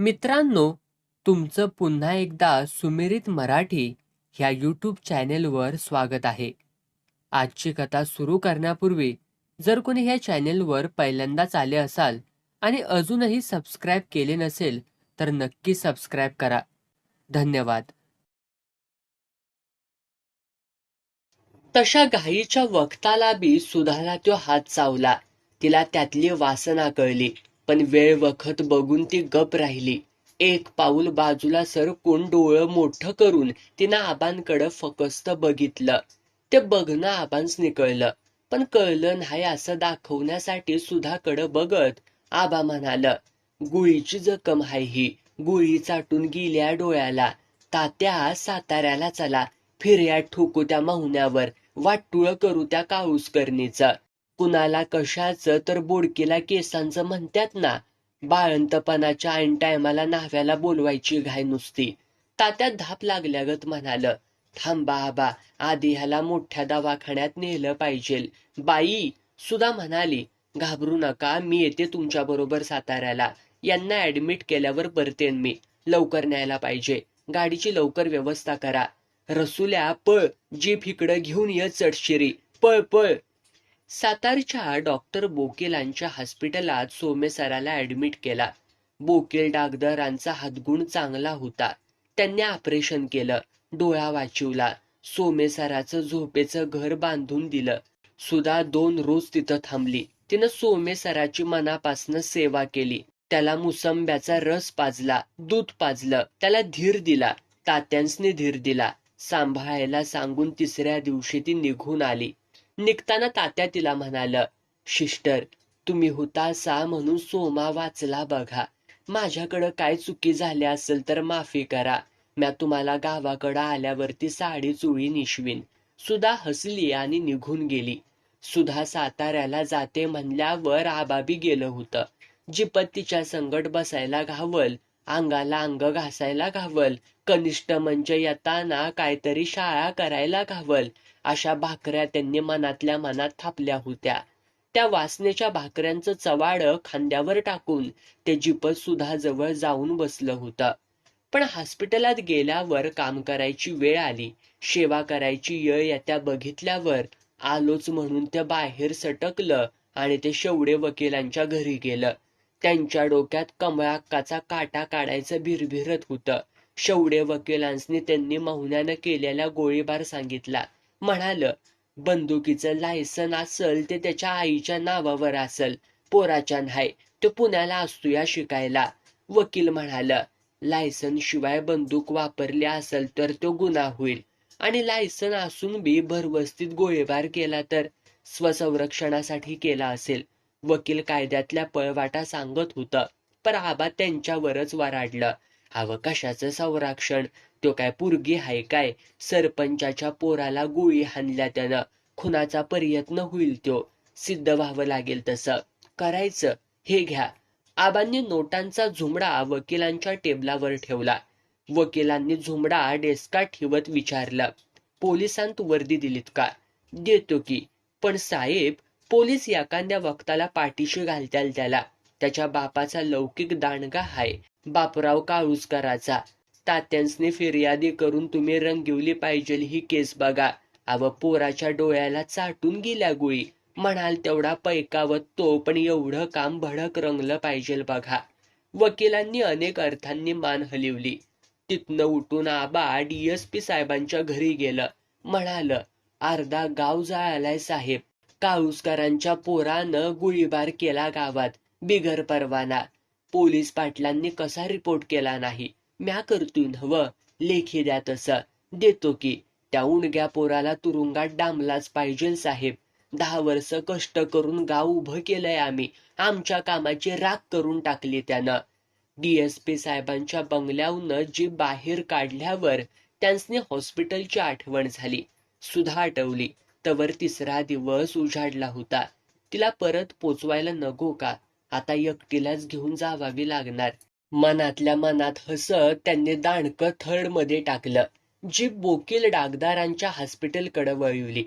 मित्रांनो तुमचं पुन्हा एकदा सुमिरित मराठी ह्या यूट्यूब चॅनेलवर स्वागत आहे. आजची कथा सुरू करण्यापूर्वी जर कोणी ह्या चॅनेलवर पहिल्यांदाच आले असाल आणि अजूनही सबस्क्राईब केले नसेल तर नक्की सबस्क्राईब करा. धन्यवाद. तशा घाईच्या वक्ताला बी सुधाला तो हात चावला. तिला त्यातली वासना कळली. पण वेळ वखत बघून ती गप राहिली. एक पाऊल बाजूला सरकून डोळं मोठं करून तिनं आबांकडं फकस्त बघितलं. ते बघणं आबांस निकळलं. पण कळलं नाही असं दाखवण्यासाठी सुधाकडं बघत आबा म्हणाल गुळीची जखम हाय ही. गुळी चाटून गेल्या डोळ्याला. तात्या साताऱ्याला चला. फिर्यात ठोकू त्या माहुण्यावर. वाटुळ करू त्या काळूसकरणीचं. कुणाला कशाचं तर बोडकीला केसांचं म्हणतात ना बाळंतपणाच्या ऐन टायमाला न्हाव्याला बोलवायची घाय नुसती. तात्यात धाप लागल्यागत म्हणाल थांबा आबा आधी ह्याला मोठ्या दवाखान्यात नेलं पाहिजे. बाई सुद्धा म्हणाली घाबरू नका मी येते तुमच्या बरोबर साताऱ्याला. यांना ऍडमिट केल्यावर परतेन मी. लवकर न्यायला पाहिजे. गाडीची लवकर व्यवस्था करा. रसुल्या पळ जीप इकडं घेऊन ये चटशिरी पळ पळ. सातारच्या डॉक्टर बोकेलांच्या हॉस्पिटलात सोमेसराला ऍडमिट केला. बोकेल डागदरांचा हातगुण चांगला होता. त्यांनी ऑपरेशन केलं. डोळा वाचिवला. सोमेसराचं झोपेचं घर बांधून दिलं. सुधा दोन रोज तिथं थांबली. तिनं सोमेसराची मनापासनं सेवा केली. त्याला मुसंब्याचा रस पाजला. दूध पाजलं. त्याला धीर दिला. तात्यांसनी धीर दिला. सांभाळायला सांगून तिसऱ्या दिवशी ती निघून आली. निघताना तात्या तिला म्हणाल शिस्टर तुम्ही हुतासा म्हणून सोमा वाचला बघा. माझ्याकडं काय चुकी झाली असेल तर माफी करा. म्या तुम्हाला गावाकडं आल्यावरती साडी चुळी निशवीन सुधा हसली आणि निघून गेली. सुधा साताऱ्याला जाते म्हणल्यावर आबाबी गेलं होतं. जिपत तिच्या संगट बसायला घावल अंगाला अंग घासायला घावल कनिष्ठ म्हणजे येताना काहीतरी शाळा करायला घावल. अशा भाकऱ्या त्यांनी मनातल्या मनात थापल्या होत्या. त्या वासनेच्या भाकऱ्यांचं चवाड खांद्यावर टाकून ते जिपत सुद्धा जवळ जाऊन बसलं होतं. पण हॉस्पिटलात गेल्यावर काम करायची वेळ आली. सेवा करायची येळ येत्या बघितल्यावर आलोच म्हणून ते बाहेर सटकलं आणि ते शेवडे वकिलांच्या घरी गेलं. त्यांच्या डोक्यात कमळाक्काचा काटा काढायचं भिरभिरत होतं. शेवडे वकिलांनी त्यांनी महुन्यानं केलेला गोळीबार सांगितला. म्हणाल बंदुकीचं लायसन असल ते त्याच्या आईच्या नावावर असल. पोराच्या नाही तो पुण्याला असतो या शिकायला. वकील म्हणाल लायसन शिवाय बंदूक वापरली असेल तर तो गुन्हा होईल. आणि लायसन असून बी भरवस्तीत गोळीबार केला तर स्वसंरक्षणासाठी केला असेल. वकील कायद्यातल्या पळवाटा सांगत होतं पर आबा त्यांच्यावरच वराडलं. हवं कशाचं संरक्षण. तो काय पुरगी हाय काय? सरपंचाच्या पोराला गोळी हाणल्या त्यानं. खुनाचा प्रयत्न होईल तो. सिद्ध व्हावं लागेल तसं. करायचं. हे घ्या. आबांनी नोटांचा झुमडा वकिलांच्या टेबलावर ठेवला. वकिलांनी झुमडा डेस्कात ठेवत विचारलं पोलिसांत वर्दी दिलीत का? देतो की. पण साहेब पोलीस एखाद्या वक्ताला पाठीशी घालत्याल त्याला. त्याच्या बापाचा लौकिक दांडगा हाय. बापराव काळूसकराचा. तात्यांसनी फिर्यादी करून तुम्ही रंगिवली पाहिजे ही केस बघा. अव पोराच्या डोळ्याला चाटून गेल्या गोळी. म्हणाल तेवढा पैकावत तो पण एवढं काम भडक रंगलं पाहिजे बघा. वकिलांनी अनेक अर्थांनी मान हलिवली. तिथनं उठून आबा डीएसपी साहेबांच्या घरी गेलं. म्हणाल अर्धा गाव जाळालाय साहेब. काळुसकरांच्या पोरानं गोळीबार केला गावात. बिगर परवाना. पोलीस पाटलांनी कसा रिपोर्ट केला नाही? म्या करतोय नव लेखी द्या तसं. देतो की त्या उणग्या पोराला तुरुंगात डांबलाच पाहिजे साहेब. दहा वर्ष कष्ट करून गाव उभं केलंय आम्ही. आमच्या कामाची राख करून टाकली त्यानं. डीएसपी साहेबांच्या बंगल्याहून जी बाहेर काढल्यावर त्यांनी हॉस्पिटलची आठवण झाली. सुधा आठवली. तवर तिसरा दिवस उजाडला होता. तिला परत पोचवायला नको का? आता एकटीलाच घेऊन जावावी लागणार. मनातल्या मनात हसत त्यांनी दांडकं थर्डमध्ये टाकलं. जीप बोकील डागदारांच्या हॉस्पिटलकडे वळवली.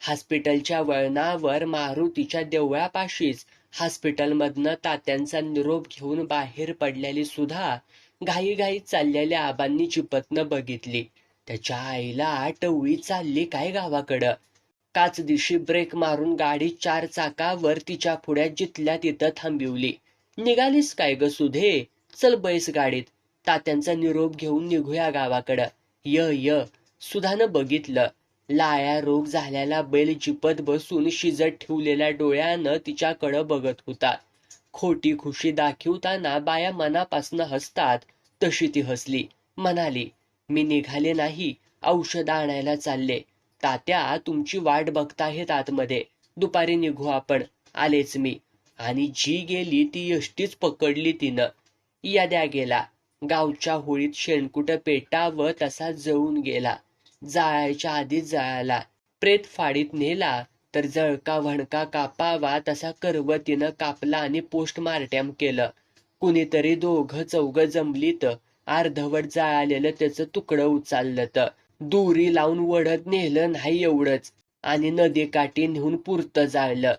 हॉस्पिटलच्या वळणावर मारुतीच्या देवळापाशीच हॉस्पिटलमधनं तात्यांचा निरोप घेऊन बाहेर पडलेली सुधा घाईघाई चाललेल्या आबांनी चिपतनं बघितली. त्याच्या आईला टवळी चालली काय गावाकडं? काच दिवशी ब्रेक मारून गाडी चार चाकावर तिच्या पुढ्यात जिथल्या तिथं थांबिवली. निघालीस काय ग सुधे? चल बैस गाडीत. तात्यांचा निरोप घेऊन निघूया गावाकडं. य य. सुधानं बघितलं. लाया रोग झालेला बैल जिपत बसून शिजत ठेवलेल्या डोळ्यानं तिच्याकडं बघत होता. खोटी खुशी दाखवताना बाया मनापासनं हसतात. तशी ती हसली. म्हणाली मी निघाले नाही. औषध आणायला चालले. तात्या तुमची वाट बघताहेत आतमध्ये. दुपारी निघू आपण. आलेच मी. आणि जी गेली ती यष्टीच पकडली तिनं. याद्या गेला. गावच्या होळीत शेणकुट पेटावं तसा जळून गेला. जाळायच्या आधीच जळाला. प्रेत फाडीत नेला तर जळका व्हणका कापावा तसा करवतीनं कापला आणि पोस्टमार्टम केलं. कुणीतरी दोघं चौघ जमलीत. अर्धवट जाळलेलं त्याचं तुकडं उचललं तर. दोरी लावून वढत नेलं नाही एवढंच. आणि नदीकाठी नेऊन पुरतं जाळलं.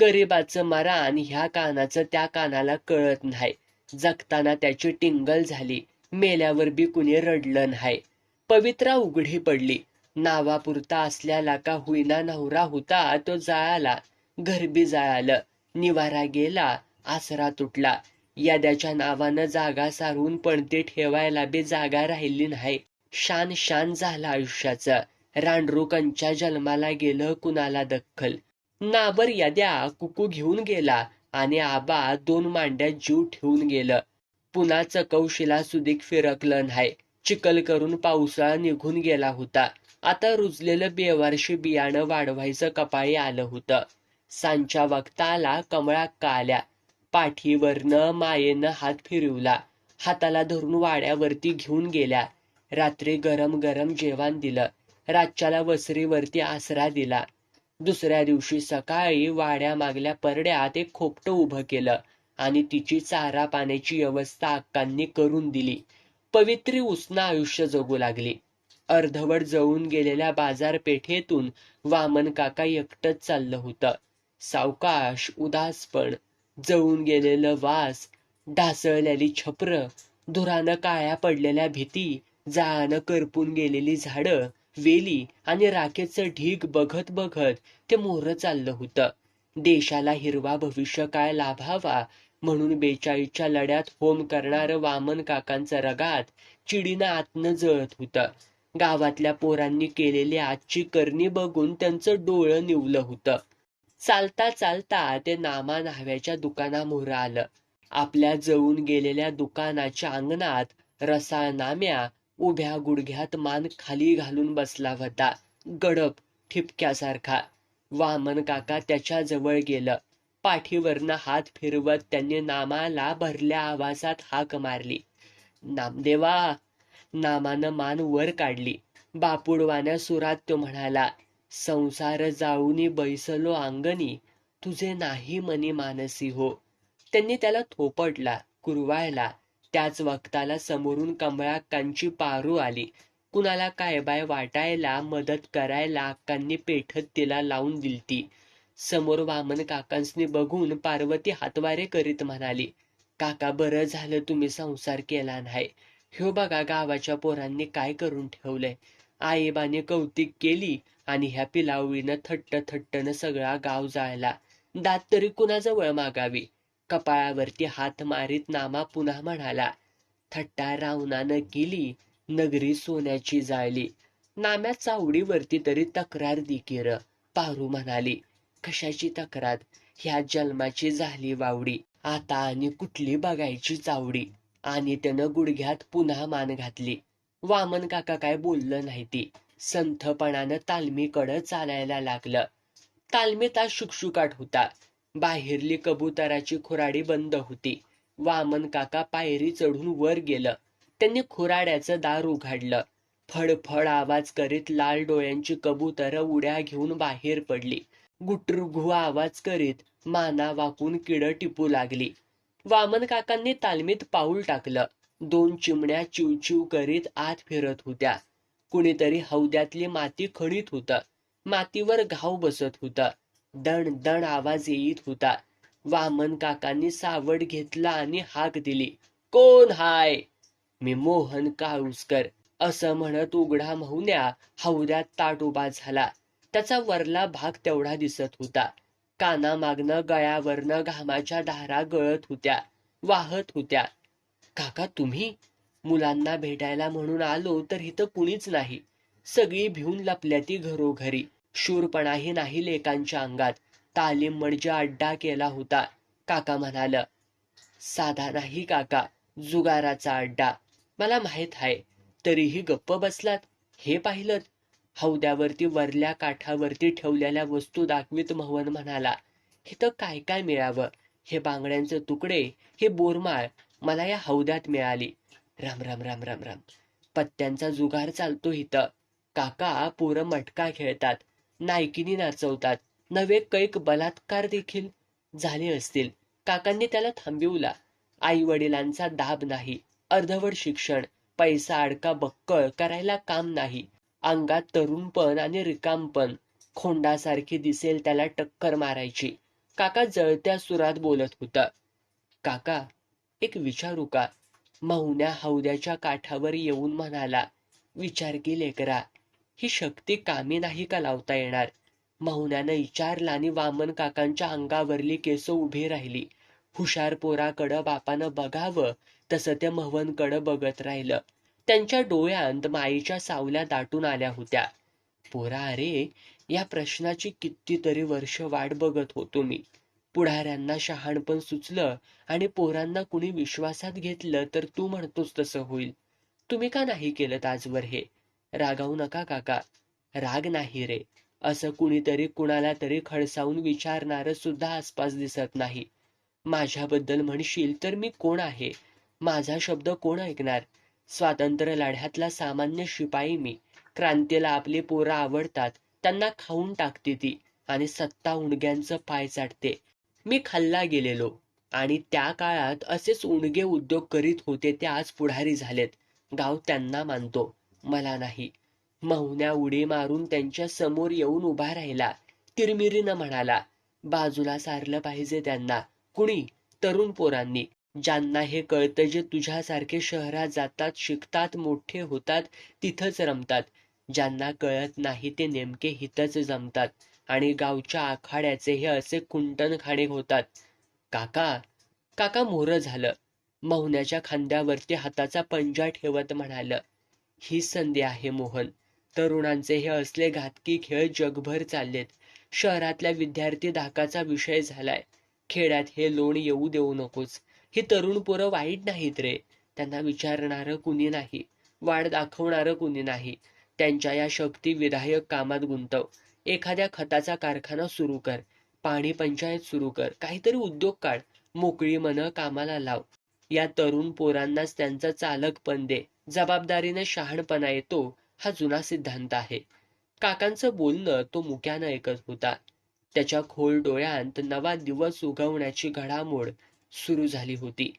गरीबाचं मारा आणि ह्या कानाचं त्या कानाला कळत नाही. जगताना त्याची टिंगल झाली. मेल्यावर बी कुणी रडलं नाही. पवित्रा उघडी पडली. नावापुरता असल्याला का हुईना नवरा होता तो जाळाला. घरबी जाळालं. निवारा गेला आसरा तुटला. याद्याच्या नावानं जागा सारून पण ते ठेवायला बी जागा राहिली नाही. शान शान झालं आयुष्याचं. रांडरुकांच्या जन्माला गेलं कुणाला दखल नाबर याद्या कुकू घेऊन गेला आणि आबा दोन मांड्यात जीव ठेवून गेलं. पुन्हा चकवशीला सुदीक फिरकलं नाही. चिकल करून पावसाळा निघून गेला होता. आता रुजलेलं बेवारशी बियाणं वाढवायचं कपाळी आलं होतं. सांच्या वक्ताला कमळा काल्या. पाठीवरनं मायेनं हात फिरवला. हाताला धरून वाड्यावरती घेऊन गेल्या. रात्री गरम गरम जेवण दिलं. रातच्याला वसरीवरती आसरा दिला. दुसऱ्या दिवशी सकाळी वाड्या मागल्या परड्यात एक खोपटं उभं केलं आणि तिची चारा पाण्याची व्यवस्था अक्कांनी करून दिली. पवित्री उष्ण आयुष्य जगू लागली. अर्धवट जळून गेलेल्या बाजारपेठेतून वामन काका एकटंच चाललं होतं. सावकाश उदासपण जळून गेलेलं वास ढासळलेली छप्र धुरानं काळ्या पडलेल्या भीती जाळानं करपून गेलेली झाडं वेली आणि राखेचं ढीग बघत बघत ते मोहर चाललं होतं. देशाला हिरवा भविष्य काय लाभावा म्हणून बेचाळीसच्या लढ्यात होम करणारं वामन काकांचं रगात चिडीनं आतनं जळत होतं. गावातल्या पोरांनी केलेली आजची करणी बघून त्यांचं डोळं निवलं होतं. चालता चालता ते नामा न्हाव्याच्या दुकानामोहर आलं. आपल्या जळून गेलेल्या दुकानाच्या अंगणात रसाळ नाम्या उभ्या गुडघ्यात मान खाली घालून बसला होता. गडप ठिपक्यासारखा. वामन काका त्याच्याजवळ गेलं. पाठीवरनं हात फिरवत त्यांनी नामाला भरल्या आवाजात हाक मारली. नामदेवा! नामानं मान वर काढली. बापुडवान्या सुरात तो म्हणाला संसार जाऊनी बैसलो अंगणी तुझे नाही मनी मानसी हो. त्यांनी त्याला थोपटला कुरवायला त्याच वक्ताला समोरून कमळाक्कांची पारू आली. कुणाला काय बाय वाटायला मदत करायला अक्कांनी पेठत तिला लावून दिलती. समोर वामन काकांसनी बघून पार्वती हातवारे करीत म्हणाली काका बरं झालं तुम्ही संसार केला नाही. ह्यो बघा गावाच्या पोरांनी काय करून ठेवलंय. आईबाने कौतिक केली आणि ह्या पिलावळीनं थट्ट थट्टनं सगळा गाव जाळला. दात तरी कुणाजवळ मागावी? कपाळावरती हात मारीत नामा पुन्हा म्हणाला. थट्टा रावणानं केली नगरी सोन्याची जाळली. नाम्या चावडीवरती तरी तक्रार दिकीर. पारू म्हणाली कशाची तक्रार? ह्या जन्माची झाली वावडी. आता आणि कुठली बघायची चावडी? आणि त्यानं गुडघ्यात पुन्हा मान घातली. वामन काका काय बोललं नाही ती. संथपणानं तालमीकडं चालायला लागलं. तालमीत आज शुकशुकाट होता. बाहेरली कबुतराची खुराडी बंद होती. वामन काका पायरी चढून वर गेलं. त्यांनी खुराड्याचं दार उघडलं. फडफड आवाज करीत लाल डोळ्यांची कबुतर उड्या घेऊन बाहेर पडली. गुटरुघू आवाज करीत माना वाकून किड टिपू लागली. वामन काकांनी तालमीत पाऊल टाकलं. दोन चिमण्या चिवचिव करीत आत फिरत होत्या. कुणीतरी हौद्यातली माती खणीत होतं. मातीवर घाव बसत होता. दण दण आवाज येत होता. वामन काकांनी सावड घेतला आणि हाक दिली. कोण हाय? मी मोहन काळुसकर. असं म्हणत उघडा महुन्या हौद्यात ताट उभा झाला. त्याचा वरला भाग तेवढा दिसत होता. कानामागनं गळ्यावरनं घामाच्या धारा गळत होत्या वाहत होत्या. काका तुम्ही? मुलांना भेटायला म्हणून आलो तर इथं कुणीच नाही. सगळी भिवून लपल्या ती घरोघरी. शूरपणाही नाही लेकांच्या अंगात. तालीम म्हणजे अड्डा केला होता. काका म्हणाल साधा नाही काका जुगाराचा अड्डा. मला माहीत आहे. तरीही गप्प बसलात. हे पाहिलं हौद्यावरती वरल्या काठावरती ठेवलेल्या वस्तू दाखवीत मोहन म्हणाला इथं काय काय मिळावं? हे बांगड्यांचे तुकडे हे बोरमाळ मला या हौद्यात मिळाली. राम राम राम राम राम. पत्त्यांचा जुगार चालतो इथं. काका पोरं मटका खेळतात. नायकिनी नाचवतात. नवे कैक बलात्कार देखील झाले असतील. काकांनी त्याला थांबिवला. आई वडिलांचा दाब नाही. अर्धवट शिक्षण. पैसा अडका बक्कळ करायला काम नाही. अंगात तरुणपण आणि रिकामपण खोंडासारखी दिसेल त्याला टक्कर मारायची. काका जळत्या सुरात बोलत होता. काका एक विचारू का? मौन्या हौद्याच्या काठावर येऊन म्हणाला. विचार की लेकरा ही शक्ती कामी नाही का लावता येणार? मौन्यानं विचारला आणि वामन काकांच्या अंगावरली केस उभी राहिली. हुशार पोराकडं बापानं बघावं तसं त्या महवनकडं बघत राहिलं. त्यांच्या डोळ्यांत माईच्या सावल्या दाटून आल्या होत्या. पोरा अरे या प्रश्नाची कितीतरी वर्ष वाट बघत होतो मी. पुढाऱ्यांना शहाणपण सुचलं आणि पोरांना कुणी विश्वासात घेतलं तर तू म्हणतोस तसं होईल. तुम्ही का नाही केलं आजवर हे? रागावू नका काका. राग नाही रे. असं कुणीतरी कुणाला तरी खडसावून विचारणार सुद्धा आसपास दिसत नाही. माझ्याबद्दल म्हणशील तर मी कोण आहे? माझा शब्द कोण ऐकणार? स्वातंत्र्य लढ्यातला सामान्य शिपाई मी. क्रांतीला आपली पोरं आवडतात. त्यांना खाऊन टाकते ती आणि सत्ता उणग्यांचं पाय चाटते. मी खाल्ला गेलेलो आणि त्या काळात असेच उणगे उद्योग करीत होते ते आज पुढारी झालेत. गाव त्यांना मानतो. मला नाही. महुन्या उडी मारून त्यांच्यासमोर येऊन उभा राहिला. तिरमिरीनं म्हणाला बाजूला सारलं पाहिजे त्यांना. कुणी? तरुण पोरांनी. ज्यांना हे कळतं जे तुझ्यासारखे शहरात जातात शिकतात मोठे होतात तिथंच रमतात. ज्यांना कळत नाही ते नेमके हितच जमतात. आणि गावच्या आखाड्याचे हे असे कुंटणखाणे होतात. काका काका मोर झालं. महुन्याच्या खांद्यावरती हाताचा पंजा ठेवत म्हणालं ही संधी आहे मोहन. तरुणांचे हे असले घातकी खेळ जगभर चाललेत. शहरातल्या विद्यार्थी धाकाचा विषय झालाय. खेड्यात हे लोण येऊ देऊ नकोस. ही तरुण पोरं वाईट नाहीत रे. त्यांना विचारणारं कुणी नाही. वाढ दाखवणारं कुणी नाही. त्यांच्या या शक्ती विधायक कामात गुंतव. एखाद्या खताचा कारखाना सुरू कर. पाणी पंचायत सुरू कर. काहीतरी उद्योग काढ. मोकळी मन कामाला लाव. या तरुण पोरांनाच त्यांचा चालकपण दे. जबाबदारीने शहाणपणा येतो हा जुना सिद्धांत आहे. काकांचं बोलणं तो मुक्यानं ऐकत होता. त्याच्या खोल डोळ्यांत नवा दिवस उगवण्याची घडामोड सुरू झाली होती.